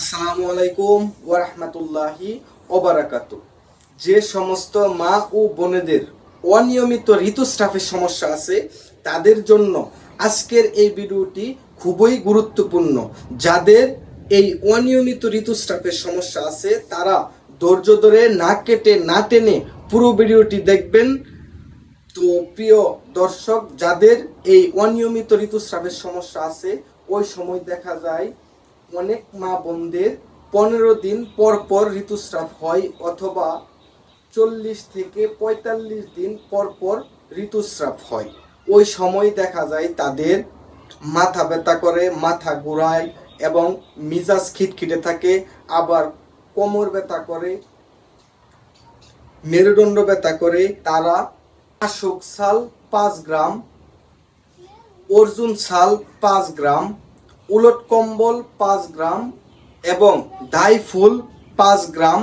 আসসালামু আলাইকুম ওরহমতুল্লাহি ওবারাকাত যে সমস্ত মা ও বোনেদের অনিয়মিত ঋতুস্রাবের সমস্যা আছে, তাদের জন্য আজকের এই ভিডিওটি খুবই গুরুত্বপূর্ণ। যাদের এই অনিয়মিত ঋতুস্রাবের সমস্যা আছে, তারা ধৈর্য ধরে না কেটে, না টেনে পুরো ভিডিওটি দেখবেন। তো প্রিয় দর্শক, যাদের এই অনিয়মিত ঋতুস্রাবের সমস্যা আছে, ওই সময় দেখা যায় অনেক মা বোনদের পনেরো দিন পর পর ঋতুস্রাব হয় অথবা চল্লিশ থেকে পঁয়তাল্লিশ দিন পর পর ঋতুস্রাব হয়। ওই সময় দেখা যায় তাদের মাথা ব্যথা করে, মাথা ঘোরায় এবং মিজাজ খিটখিটে থাকে, আবার কোমর ব্যথা করে, মেরুদণ্ড ব্যথা করে। তারা আশোক সাল পাঁচ গ্রাম, অর্জুন সাল পাঁচ গ্রাম উলট কম্বল পাঁচ গ্রাম এবং ডাই ফুল পাঁচ গ্রাম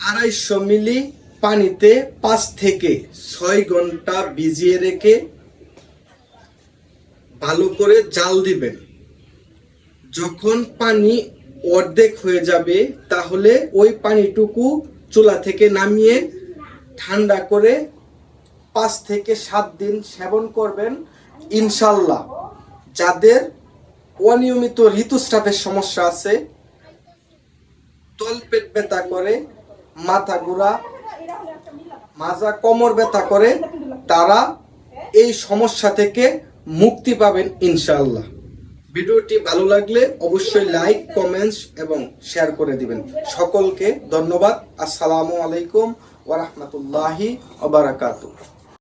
আড়াইশো মিলি পানিতে পাঁচ থেকে ছয় ঘণ্টা ভিজিয়ে রেখে ভালো করে জাল দিবেন। যখন পানি অর্ধেক হয়ে যাবে, তাহলে ওই পানিটুকু চুলা থেকে নামিয়ে ঠান্ডা করে পাঁচ থেকে সাত দিন সেবন করবেন, ইনশাল্লাহ। যাদের অনিয়মিত ঋতুস্রাবের সমস্যা আছে। তলপেট ব্যথা করে, মাথা ঘোরা, মাজা কোমর ব্যথা করে, তারা এই সমস্যা থেকে মুক্তি পাবেন ইনশাআল্লাহ। ভিডিওটি ভালো লাগলে অবশ্যই লাইক, কমেন্টস এবং শেয়ার করে দিবেন। সকলকে ধন্যবাদ। আসসালামু আলাইকুম ওরহমতুল্লাহি ওবারাকাতু